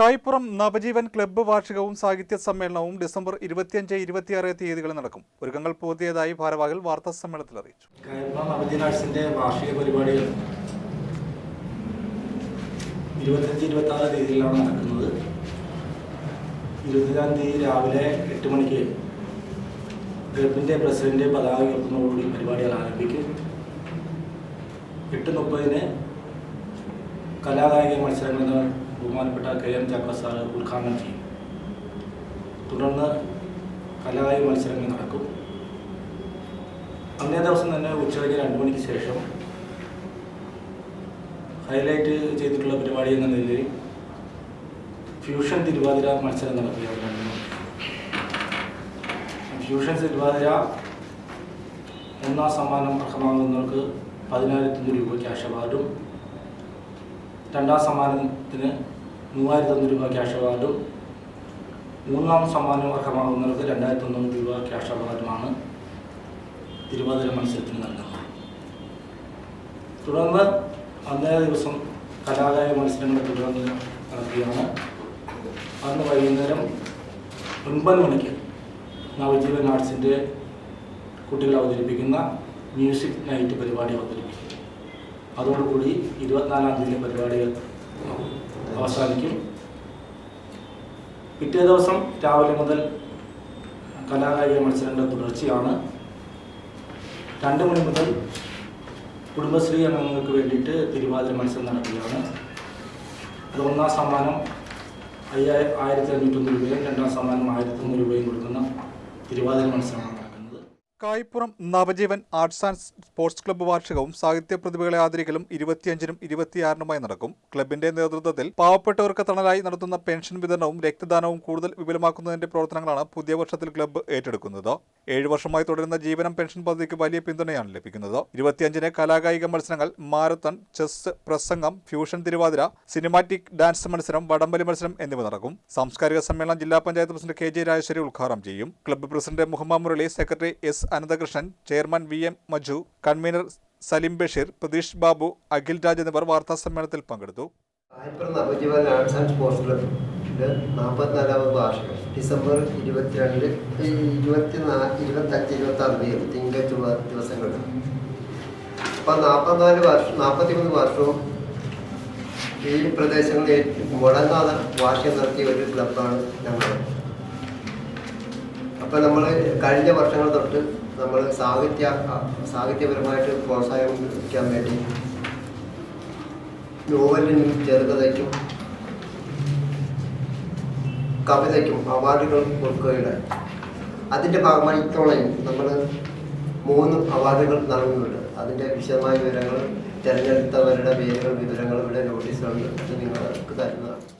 Kaipuram Navajeevan club വാർഷികവും സാഹിത്യ സമ്മേളനവും ഡിസംബർ ഇരുപത്തിയഞ്ച് ഇരുപത്തിയാറ് തീയതികളിൽ നടക്കും. ഒരുക്കങ്ങൾ പൂർത്തിയതായി ഭാരവാഹികൾ വാർത്താ സമ്മേളനത്തിൽ അറിയിച്ചു. ആർട്സിന്റെ വാർഷിക പരിപാടികൾ ഇരുപത്തിയഞ്ച് ഇരുപത്തി ആറ് തീയതിയിലാണ് നടക്കുന്നത്. ഇരുപത്തിനാം തീയതി രാവിലെ എട്ട് മണിക്ക് ക്ലബിന്റെ പ്രസിഡന്റ് പതാക ഉയർത്തുന്നതോടുകൂടി പരിപാടികൾ ആരംഭിക്കും. എട്ട് മുപ്പതിന് കലാകായിക മത്സരങ്ങൾ ബഹുമാനപ്പെട്ട കെ എം ചാക്കോ സാറ് ഉദ്ഘാടനം ചെയ്യും തുടർന്ന് കലാകായിക മത്സരങ്ങൾ നടക്കും അന്നേ ദിവസം തന്നെ ഉച്ചകഴിഞ്ഞ് രണ്ട് മണിക്ക് ശേഷം ഹൈലൈറ്റ് ചെയ്തിട്ടുള്ള പരിപാടി എന്ന നിലയിൽ ഫ്യൂഷൻ തിരുവാതിര മത്സരം നടക്കുകയാണ്. ഫ്യൂഷൻ തിരുവാതിര ഒന്നാം സമ്മാനം അർഹമാകുന്നവർക്ക് പതിനായിരത്തി രൂപ ക്യാഷ് അവാർഡും രണ്ടാം സമ്മാനത്തിന് മൂവായിരത്തി രൂപ ക്യാഷ് അവാർഡും മൂന്നാം സമ്മാനം അർഹമാകുന്നവർക്ക് രണ്ടായിരത്തി ഒന്നൂറ് രൂപ ക്യാഷ് അവാർഡുമാണ് തിരുവാതിര മത്സരത്തിന് നൽകുന്നത്. തുടർന്ന് അന്നേ ദിവസം കലാകായ മത്സരങ്ങൾ തുടർന്ന് നടത്തുകയാണ് അന്ന് വൈകുന്നേരം ഒൻപത് മണിക്ക് നവജീവൻ ആർട്സിന്റെ കുട്ടികൾ അവതരിപ്പിക്കുന്ന മ്യൂസിക് നൈറ്റ് പരിപാടി അവതരിപ്പിക്കും. അതോടുകൂടി ഇരുപത്തിനാലാം തീയതി പരിപാടികൾ അവസാനിക്കും. പിറ്റേ ദിവസം രാവിലെ മുതൽ കലാകായിക മത്സരങ്ങളുടെ തുടർച്ചയാണ്. രണ്ട് മണി മുതൽ കുടുംബശ്രീ അംഗങ്ങൾക്ക് വേണ്ടിയിട്ട് തിരുവാതിര മത്സരം നടത്തുകയാണ് അത് ഒന്നാം സമ്മാനം ആയിരത്തി അഞ്ഞൂറ്റൊന്ന് രൂപയും രണ്ടാം സമ്മാനം ആയിരത്തി ഒന്ന് രൂപയും കൊടുക്കുന്ന തിരുവാതിര മത്സരമാണ്. Kaipuram Navajeevan arts and sports club വാർഷികവും സാഹിത്യ പ്രതിഭകളെ ആദരിക്കലും ഇരുപത്തിയഞ്ചിനും ഇരുപത്തിയാറിനുമായി നടക്കും. ക്ലബിന്റെ നേതൃത്വത്തിൽ പാവപ്പെട്ടവർക്ക് തണലായി നടത്തുന്ന പെൻഷൻ വിതരണവും രക്തദാനവും കൂടുതൽ വിപുലമാക്കുന്നതിന്റെ പ്രവർത്തനങ്ങളാണ് പുതിയ വർഷത്തിൽ ക്ലബ്ബ് ഏറ്റെടുക്കുന്നത്. ഏഴു വർഷമായി തുടരുന്ന ജീവനം പെൻഷൻ പദ്ധതിക്ക് വലിയ പിന്തുണയാണ് ലഭിക്കുന്നത്. ഇരുപത്തിയഞ്ചിന് കലാകായിക മത്സരങ്ങൾ മാരത്തൺ ചെസ് പ്രസംഗം ഫ്യൂഷൻ തിരുവാതിര സിനിമാറ്റിക് ഡാൻസ് മത്സരം വടംവലി മത്സരം എന്നിവ നടക്കും. സാംസ്കാരിക സമ്മേളനം ജില്ലാ panchayat president K J Rajeswari ഉദ്ഘാടനം ചെയ്യും. Club president Muhammad Murali secretary S Ananthakrishnan chairman V M Maju convener Salim Basheer Pratheesh Babu Akhil Raj എന്നിവർ വാർത്താ സമ്മേളനത്തിൽ പങ്കെടുത്തു. ആൻഡ് ഡിസംബർ ഇരുപത്തിരണ്ട് ഇരുപത്തിനാല് ഇരുപത്തഞ്ച് ഇരുപത്താറ് തീയതി ചൊവ്വ ദിവസങ്ങളിൽ. അപ്പം നാൽപ്പത്തിനാല് വർഷം നാൽപ്പത്തിമൂന്ന് വർഷവും ഈ പ്രദേശങ്ങളിൽ മുടങ്ങാതെ വാർഷികം നടത്തിയ ഒരു ക്ലബാണ് ഞങ്ങൾ അപ്പം നമ്മൾ കഴിഞ്ഞ വർഷങ്ങൾ തൊട്ട് നമ്മൾ സാഹിത്യ സാഹിത്യപരമായിട്ട് പ്രോത്സാഹിപ്പിക്കാൻ വേണ്ടി നോവലിനും ചെറുകഥയ്ക്കും കവിതയ്ക്കും അവാർഡുകൾ കൊടുക്കുകയുണ്ടായി. അതിന്റെ ഭാഗമായി ഇത്തവണയും നമ്മൾ മൂന്ന് അവാർഡുകൾ നൽകുന്നുണ്ട്. അതിന്റെ വിശദമായ വിവരങ്ങൾ തിരഞ്ഞെടുത്തവരുടെ പേരുകൾ വിവരങ്ങൾ ഇവിടെ നോട്ടീസുകൾ അത് നിങ്ങൾക്ക് തരുന്നതാണ്.